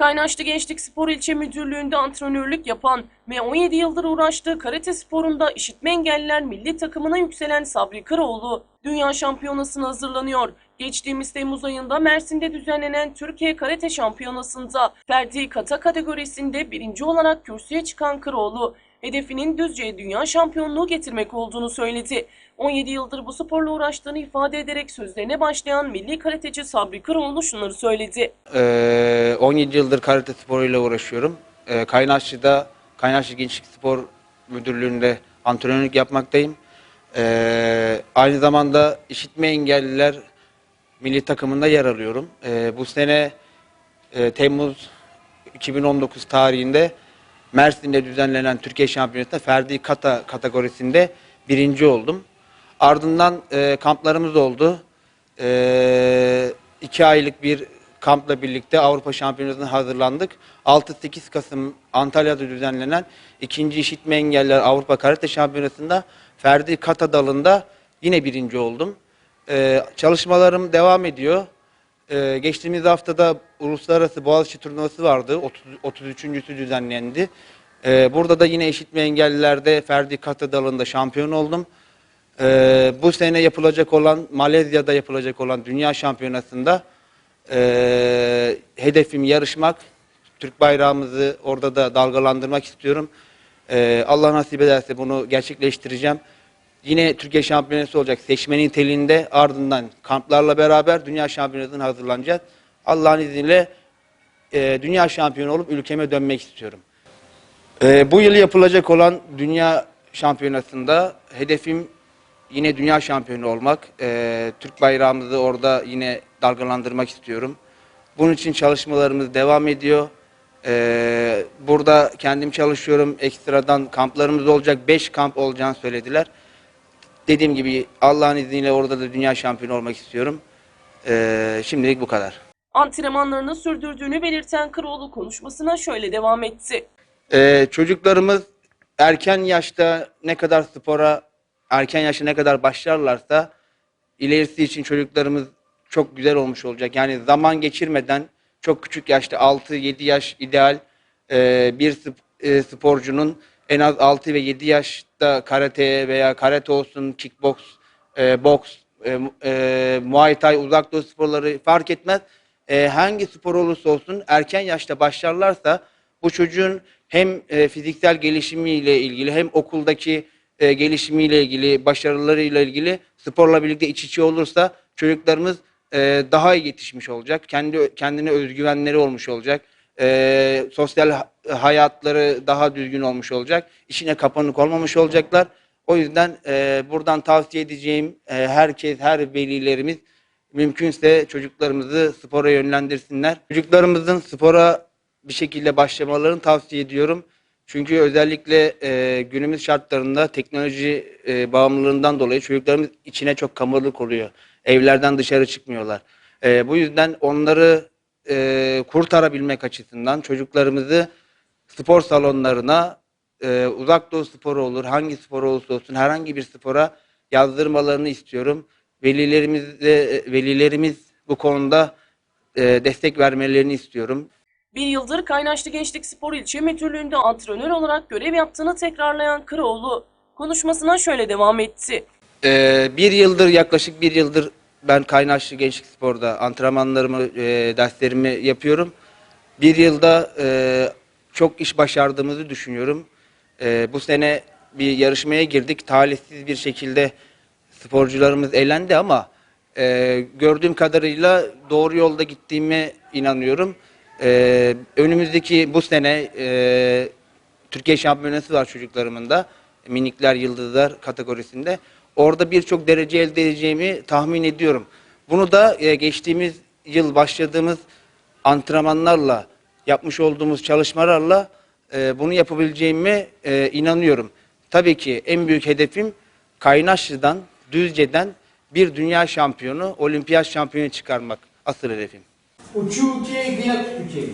Kaynaşlı Gençlik Spor İlçe Müdürlüğü'nde antrenörlük yapan ve 17 yıldır uğraştığı karate sporunda işitme engelliler milli takımına yükselen Sabri Kıroğlu, Dünya Şampiyonası'na hazırlanıyor. Geçtiğimiz Temmuz ayında Mersin'de düzenlenen Türkiye Karate Şampiyonası'nda Ferdi Kata kategorisinde birinci olarak kürsüye çıkan Kıroğlu, hedefinin Düzce'ye dünya şampiyonluğu getirmek olduğunu söyledi. 17 yıldır bu sporla uğraştığını ifade ederek sözlerine başlayan milli karateci Sabri Kıroğlu şunları söyledi. Ee, 17 yıldır karate sporuyla uğraşıyorum. Ee, Kaynaşlı'da, Kaynaşlı Gençlik Spor Müdürlüğü'nde antrenörlük yapmaktayım. Ee, aynı zamanda işitme engelliler milli takımında yer alıyorum. Ee, bu sene e, Temmuz 2019 tarihinde Mersin'de düzenlenen Türkiye Şampiyonası'nda Ferdi Kata kategorisinde birinci oldum. Ardından e, kamplarımız oldu. E, iki aylık bir kampla birlikte Avrupa Şampiyonası'na hazırlandık. 6-8 Kasım Antalya'da düzenlenen ikinci işitme engeller Avrupa Karate Şampiyonası'nda Ferdi Kata dalında yine birinci oldum. E, çalışmalarım devam ediyor. Ee, geçtiğimiz haftada Uluslararası Boğaziçi turnuvası vardı. 30, 33.sü düzenlendi. Ee, burada da yine eşitme engellilerde Ferdi Kata dalında şampiyon oldum. Ee, bu sene yapılacak olan, Malezya'da yapılacak olan Dünya Şampiyonası'nda ee, hedefim yarışmak. Türk bayrağımızı orada da dalgalandırmak istiyorum. Allah nasip ederse bunu gerçekleştireceğim. Yine Türkiye Şampiyonası olacak seçme niteliğinde ardından kamplarla beraber Dünya Şampiyonası'na hazırlanacağız. Allah'ın izniyle e, Dünya Şampiyonu olup ülkeme dönmek istiyorum. E, bu yıl yapılacak olan Dünya Şampiyonası'nda hedefim yine Dünya Şampiyonu olmak. E, Türk bayrağımızı orada yine dalgalandırmak istiyorum. Bunun için çalışmalarımız devam ediyor. E, burada kendim çalışıyorum. Ekstradan kamplarımız olacak. 5 kamp olacağını söylediler. Dediğim gibi Allah'ın izniyle orada da dünya şampiyonu olmak istiyorum. Ee, şimdilik bu kadar. Antrenmanlarını sürdürdüğünü belirten Kıroğlu konuşmasına şöyle devam etti. Ee, çocuklarımız erken yaşta ne kadar spora erken yaşta ne kadar başlarlarsa ilerisi için çocuklarımız çok güzel olmuş olacak. Yani zaman geçirmeden çok küçük yaşta 6-7 yaş ideal Ee, bir e, sporcunun en az 6 ve 7 yaşta karate veya karate olsun, kickbox, e, boks, e, e, muay thai, uzak doğu sporları fark etmez. E, hangi spor olursa olsun erken yaşta başlarlarsa bu çocuğun hem e, fiziksel gelişimiyle ilgili hem okuldaki e, gelişimiyle ilgili, başarılarıyla ilgili sporla birlikte iç içe olursa çocuklarımız e, daha iyi yetişmiş olacak. Kendi kendine özgüvenleri olmuş olacak. E, sosyal ha- hayatları daha düzgün olmuş olacak. İşine kapanık olmamış olacaklar. O yüzden e, buradan tavsiye edeceğim e, herkes, her velilerimiz mümkünse çocuklarımızı spora yönlendirsinler. Çocuklarımızın spora bir şekilde başlamalarını tavsiye ediyorum. Çünkü özellikle e, günümüz şartlarında teknoloji e, bağımlılığından dolayı çocuklarımız içine çok kamırlık oluyor. Evlerden dışarı çıkmıyorlar. E, bu yüzden onları e, kurtarabilmek açısından çocuklarımızı spor salonlarına e, uzak doğu sporu olur, hangi spor olursa olsun herhangi bir spora yazdırmalarını istiyorum. Velilerimiz de, velilerimiz bu konuda e, destek vermelerini istiyorum. Bir yıldır Kaynaşlı Gençlik Spor İlçe Müdürlüğü'nde antrenör olarak görev yaptığını tekrarlayan Kıroğlu konuşmasına şöyle devam etti. Ee, bir yıldır yaklaşık bir yıldır ben Kaynaşlı Gençlik Spor'da antrenmanlarımı, e, derslerimi yapıyorum. Bir yılda e, çok iş başardığımızı düşünüyorum. E, bu sene bir yarışmaya girdik. Talihsiz bir şekilde sporcularımız elendi ama e, gördüğüm kadarıyla doğru yolda gittiğime inanıyorum. E, önümüzdeki bu sene e, Türkiye Şampiyonası var çocuklarımın da. Minikler, yıldızlar kategorisinde. Orada birçok derece elde edeceğimi tahmin ediyorum. Bunu da e, geçtiğimiz yıl başladığımız antrenmanlarla, yapmış olduğumuz çalışmalarla e, bunu yapabileceğime e, inanıyorum. Tabii ki en büyük hedefim Kaynaşlı'dan, Düzce'den bir dünya şampiyonu, olimpiyat şampiyonu çıkarmak. Asıl hedefim. Uçuke Gıyat Ülkeyi.